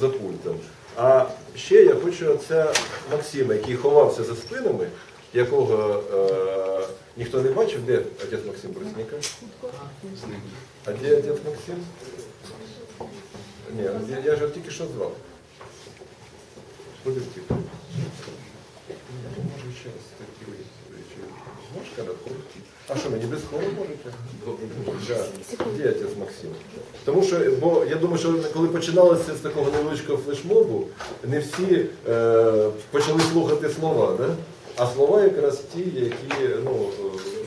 за пультом. А ще я хочу отця Максима, який ховався за спинами, якого е, ніхто не бачив, де отець Максим Брусніка? А де отець Максим? Ні, я, я ж тільки що звав. Куди втік? Раз такі. Можеш коротко? А що, мені без хвороб можете? Да. Де отець Максим? Тому що, бо я думаю, що коли починалося з такого невеличкого флешмобу, не всі е, почали слухати слова, да? а слова якраз ті, які, ну, е,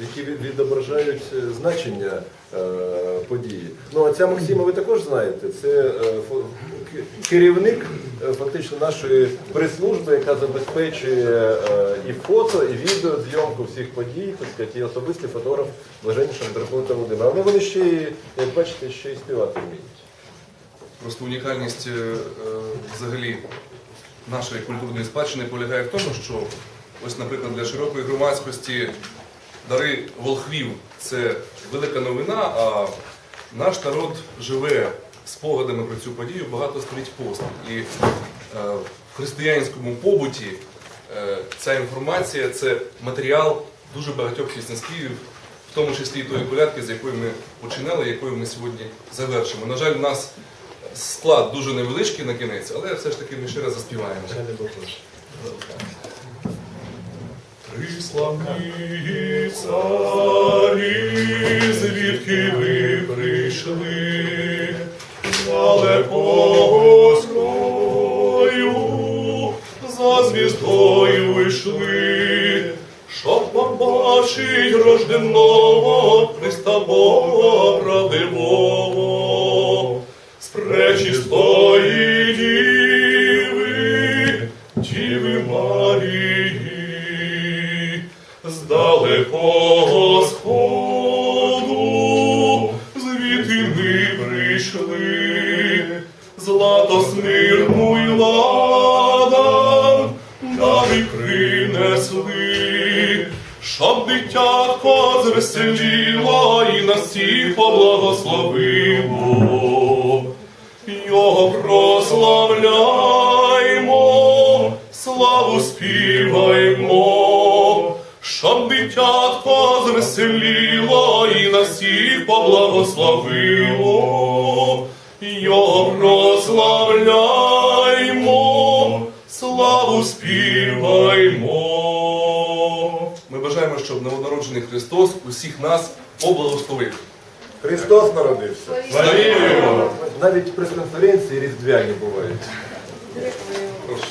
які від- відображають е, значення е, події. Ну, а ця Максима ви також знаєте, це е, керівник фактично нашої прес-служби, яка забезпечує і фото, і відео, зйомку всіх подій, так сказати, і особистий фотограф Блаженніша митрополита Володимира. Але вони ще, як бачите, ще й співати вміють. Просто унікальність взагалі нашої культурної спадщини полягає в тому, що ось, наприклад, для широкої громадськості дари волхвів це велика новина, а наш народ живе спогадами про цю подію багато століть поспіль. І е, в християнському побуті е, ця інформація це матеріал дуже багатьох піснеспівів, в тому числі і тої колядки, з якої ми починали, якою ми сьогодні завершимо. На жаль, у нас склад дуже невеличкий на кінець, але все ж таки ми ще раз заспіваємо. Три славні царі, звідки ви прийшли, далекого строю, за звіздою вийшли, щоб побачить рожденого Христа Бога правдивого, далекого сходу, звідти ми прийшли, злато смирну й ладан, дари принесли, щоб дитятко звеселіло і на всіх поблагословило. Його прославляймо, славу співаймо, дитятко звеселіло і на всіх поблагословило. Його прославляймо, славу співаймо. Ми бажаємо, щоб новонароджений Христос усіх нас поблагословив. Христос народився. Славімо! Навіть прес-конференції різдвяні бувають. Прошу.